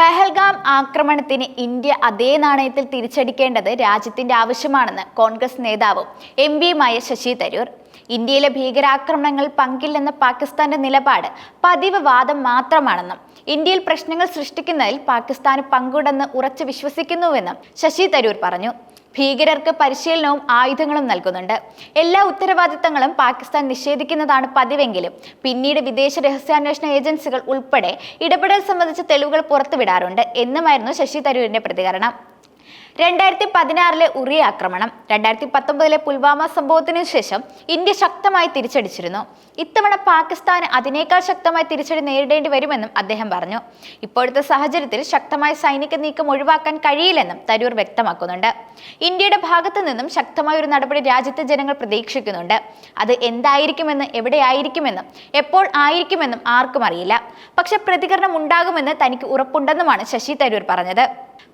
പെഹൽഗാം ആക്രമണത്തിന് ഇന്ത്യ അതേ നാണയത്തിൽ തിരിച്ചടിക്കേണ്ടത് രാജ്യത്തിന്റെ ആവശ്യമാണെന്ന് കോൺഗ്രസ് നേതാവും എം പിയുമായ ശശി തരൂർ. ഇന്ത്യയിലെ ഭീകരാക്രമണങ്ങൾ പങ്കില്ലെന്ന പാകിസ്ഥാന്റെ നിലപാട് പതിവ് വാദം മാത്രമാണെന്നും ഇന്ത്യയിൽ പ്രശ്നങ്ങൾ സൃഷ്ടിക്കുന്നതിൽ പാകിസ്ഥാന് പങ്കുണ്ടെന്ന് ഉറച്ചു വിശ്വസിക്കുന്നുവെന്നും ശശി തരൂർ പറഞ്ഞു. ഭീകരർക്ക് പരിശീലനവും ആയുധങ്ങളും നൽകുന്നുണ്ട്. എല്ലാ ഉത്തരവാദിത്തങ്ങളും പാകിസ്ഥാൻ നിഷേധിക്കുന്നതാണ് പതിവെങ്കിലും പിന്നീട് വിദേശ രഹസ്യാന്വേഷണ ഏജൻസികൾ ഉൾപ്പെടെ ഇടപെടൽ സംബന്ധിച്ച തെളിവുകൾ പുറത്തുവിടാറുണ്ട്. എന്നുമായിരുന്നു ശശി തരൂരിന്റെ പ്രതികരണം. രണ്ടായിരത്തി പതിനാറിലെ ഉറി ആക്രമണം രണ്ടായിരത്തി പത്തൊമ്പതിലെ പുൽവാമ സംഭവത്തിനു ശേഷം ഇന്ത്യ ശക്തമായി തിരിച്ചടിച്ചിരുന്നു. ഇത്തവണ പാകിസ്ഥാന് അതിനേക്കാൾ ശക്തമായി തിരിച്ചടി നേരിടേണ്ടി വരുമെന്നും അദ്ദേഹം പറഞ്ഞു. ഇപ്പോഴത്തെ സാഹചര്യത്തിൽ ശക്തമായ സൈനിക നീക്കം ഒഴിവാക്കാൻ കഴിയില്ലെന്നും തരൂർ വ്യക്തമാക്കുന്നുണ്ട്. ഇന്ത്യയുടെ ഭാഗത്തു നിന്നും ശക്തമായ ഒരു നടപടി രാജ്യത്തെ ജനങ്ങൾ പ്രതീക്ഷിക്കുന്നുണ്ട്. അത് എന്തായിരിക്കുമെന്ന് എവിടെയായിരിക്കുമെന്നും എപ്പോൾ ആയിരിക്കുമെന്നും ആർക്കും അറിയില്ല. പക്ഷെ പ്രതികരണം ഉണ്ടാകുമെന്ന് തനിക്ക് ഉറപ്പുണ്ടെന്നുമാണ് ശശി തരൂർ പറഞ്ഞത്.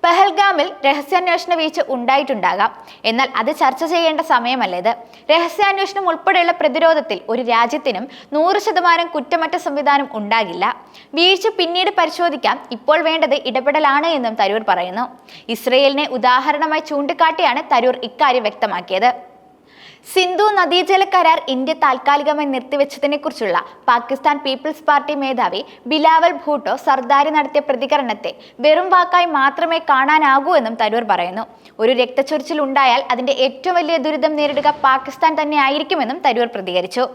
പെഹൽഗാമിൽ രഹസ്യാന്വേഷണ വീഴ്ച ഉണ്ടായിട്ടുണ്ടാകാം. എന്നാൽ അത് ചർച്ച ചെയ്യേണ്ട സമയമല്ല ഇത്. രഹസ്യാന്വേഷണം ഉൾപ്പെടെയുള്ള പ്രതിരോധത്തിൽ ഒരു രാജ്യത്തിനും നൂറ് ശതമാനം കുറ്റമറ്റ സംവിധാനം ഉണ്ടാകില്ല. വീഴ്ച പിന്നീട് പരിശോധിക്കാം. ഇപ്പോൾ വേണ്ടത് ഇടപെടലാണ് എന്നും തരൂർ പറയുന്നു. ഇസ്രയേലിനെ ഉദാഹരണമായി ചൂണ്ടിക്കാട്ടിയാണ് തരൂർ ഇക്കാര്യം വ്യക്തമാക്കിയത്. സിന്ധു നദീജല കരാർ ഇന്ത്യ താൽക്കാലികമായി നിർത്തിവെച്ചതിനെ കുറിച്ചുള്ള പാകിസ്ഥാൻ പീപ്പിൾസ് പാർട്ടി മേധാവി ബിലാവൽ ഭൂട്ടോ സർദാരി നടത്തിയ പ്രതികരണത്തെ വെറും വാക്കായി മാത്രമേ കാണാനാകൂ എന്നും തരൂർ പറയുന്നു. ഒരു രക്തച്ചൊരിച്ചിൽ ഉണ്ടായാൽ അതിന്റെ ഏറ്റവും വലിയ ദുരിതം നേരിടുക പാകിസ്ഥാൻ തന്നെ ആയിരിക്കുമെന്നും തരൂർ പ്രതികരിച്ചു.